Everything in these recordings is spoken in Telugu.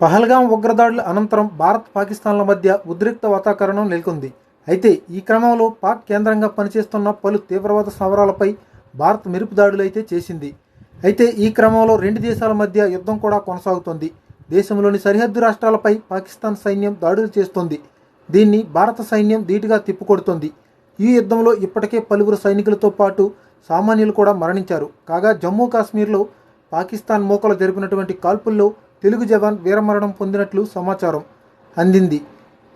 పహల్గాం ఉగ్రదాడుల అనంతరం భారత్ పాకిస్తాన్ల మధ్య ఉద్రిక్త వాతావరణం నెలకొంది. అయితే ఈ క్రమంలో పాక్ కేంద్రంగా పనిచేస్తున్న పలు తీవ్రవాద స్థావరాలపై భారత్ మెరుపు దాడులు అయితే చేసింది. అయితే ఈ క్రమంలో రెండు దేశాల మధ్య యుద్ధం కూడా కొనసాగుతోంది. దేశంలోని సరిహద్దు రాష్ట్రాలపై పాకిస్తాన్ సైన్యం దాడులు చేస్తోంది. దీన్ని భారత సైన్యం ధీటుగా తిప్పుకొడుతోంది. ఈ యుద్ధంలో ఇప్పటికే పలువురు సైనికులతో పాటు సామాన్యులు కూడా మరణించారు. కాగా జమ్మూ కాశ్మీర్లో పాకిస్తాన్ మోకలు జరిపినటువంటి కాల్పుల్లో తెలుగు జవాన్ వీరమరణం పొందినట్లు సమాచారం అందింది.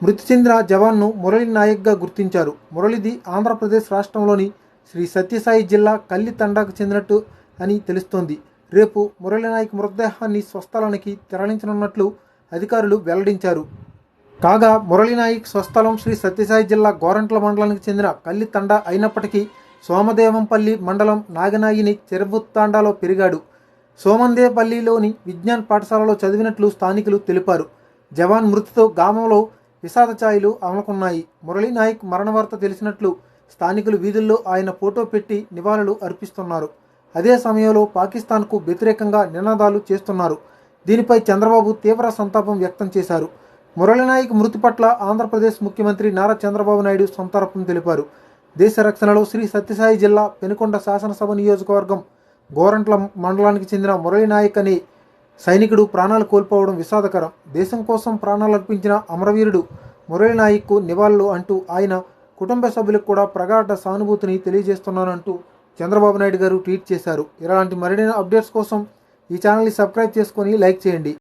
మృతి చెందిన జవాన్ను మురళి నాయక్గా గుర్తించారు. మురళిది ఆంధ్రప్రదేశ్ రాష్ట్రంలోని శ్రీ సత్యసాయి జిల్లా కల్లి తండాకు చెందినట్టు అని తెలుస్తోంది. రేపు మురళి నాయక్ మృతదేహాన్ని స్వస్థలానికి తరలించనున్నట్లు అధికారులు వెల్లడించారు. కాగా మురళి నాయక్ స్వస్థలం శ్రీ సత్యసాయి జిల్లా గోరంట్ల మండలానికి చెందిన కల్లి తండా అయినప్పటికీ సోమదేవంపల్లి మండలం నాగనాయిని చెరువుత్తాండాలో పెరిగాడు. సోమందేపల్లిలోని విజ్ఞాన్ పాఠశాలలో చదివినట్లు స్థానికులు తెలిపారు. జవాన్ మృతితో గ్రామంలో విషాద ఛాయలు అమలుకున్నాయి. మురళీ నాయక్ మరణ వార్త తెలిసినట్లు స్థానికులు వీధుల్లో ఆయన ఫోటో పెట్టి నివాళులు అర్పిస్తున్నారు. అదే సమయంలో పాకిస్తాన్కు వ్యతిరేకంగా నినాదాలు చేస్తున్నారు. దీనిపై చంద్రబాబు తీవ్ర సంతాపం వ్యక్తం చేశారు. మురళీనాయక్ మృతి పట్ల ఆంధ్రప్రదేశ్ ముఖ్యమంత్రి నారా చంద్రబాబు నాయుడు సంతాపం తెలిపారు. దేశ రక్షణలో శ్రీ సత్యసాయి జిల్లా పెనుకొండ శాసనసభ నియోజకవర్గం గోరంట్ల మండలానికి చెందిన మురళి నాయక్ అని సైనికుడు ప్రాణాలు కోల్పోవడం విషాదకరం. దేశం కోసం ప్రాణాలు అర్పించిన అమరవీరుడు మురళి నాయక్కు నివాళులు అంటూ ఆయన కుటుంబ సభ్యులకు కూడా ప్రగాఢ సానుభూతిని తెలియజేస్తున్నానంటూ చంద్రబాబు నాయుడు గారు ట్వీట్ చేశారు. ఇలాంటి మరిన్ని అప్డేట్స్ కోసం ఈ ఛానల్ని సబ్స్క్రైబ్ చేసుకొని లైక్ చేయండి.